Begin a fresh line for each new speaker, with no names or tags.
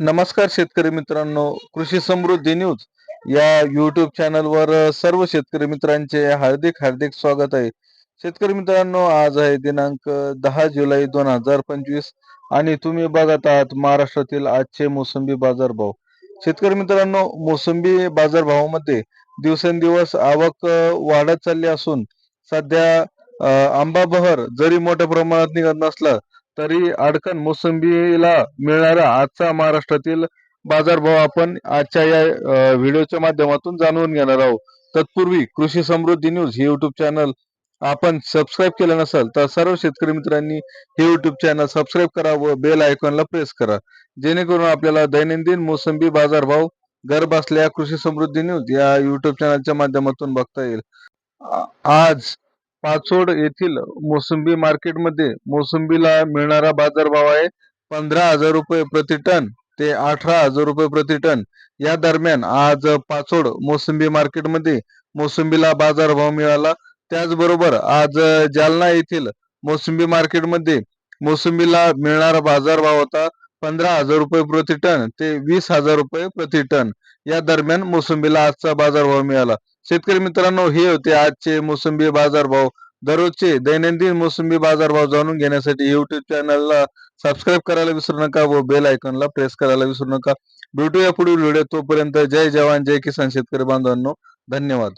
नमस्कार शेतकरी मित्रांनो कृषी समृद्धी न्यूज या युट्यूब चॅनलवर सर्व शेतकरी मित्रांचे हार्दिक हार्दिक स्वागत आहे. शेतकरी मित्रांनो आज आहे दिनांक दहा जुलै दोन हजार पंचवीस आणि तुम्ही बघत आहात महाराष्ट्रातील आजचे मोसंबी बाजारभाव. शेतकरी मित्रांनो मोसंबी बाजारभावामध्ये दिवसेंदिवस आवक वाढत चालली असून सध्या आंबा बहर जरी मोठ्या प्रमाणात निघत नसला तरी अडकण मोसंबीला मिळणारा आजचा महाराष्ट्रातील बाजारभाव आपण आजच्या या व्हिडिओच्या माध्यमातून जाणून घेणार आहोत. तत्पूर्वी कृषी समृद्धी न्यूज हे युट्यूब चॅनल आपण सबस्क्राईब केलं नसेल तर सर्व शेतकरी मित्रांनी हे युट्यूब चॅनल सबस्क्राईब करा व बेल आयकॉनला प्रेस करा. जेणेकरून आपल्याला दैनंदिन मोसंबी बाजारभाव घर बसल्या कृषी समृद्धी न्यूज या युट्यूब चॅनलच्या माध्यमातून बघता येईल. आज पाचोड येथील मोसंबी मार्केटमध्ये मोसंबीला मिळणारा बाजारभाव आहे. पंधरा हजार रुपये प्रति टन ते अठरा हजार रुपये प्रति टन. या दरम्यान आज पाचोड मोसंबी मार्केटमध्ये मोसंबीला बाजारभाव मिळाला. त्याचबरोबर आज जालना येथील मोसंबी मार्केटमध्ये मोसंबीला मिळणारा बाजारभाव होता. पंधरा हजार रुपये प्रति टन ते वीस हजार रुपये प्रति टन. या दरम्यान मोसंबीला आजचा बाजारभाव मिळाला. शेतकरी मित्रांनो हे होते आजचे मोसंबी बाजारभाव दररोजचे दैनंदिन मोसंबी बाजारभाव जाणून घेण्यासाठी युट्यूब चॅनलला सबस्क्राईब करायला विसरू नका व बेल आयकॉनला प्रेस करायला विसरू नका. भेटूया पुढील व्हिडिओ तोपर्यंत जय जवान जय किसान शेतकरी बांधवांनो. धन्यवाद.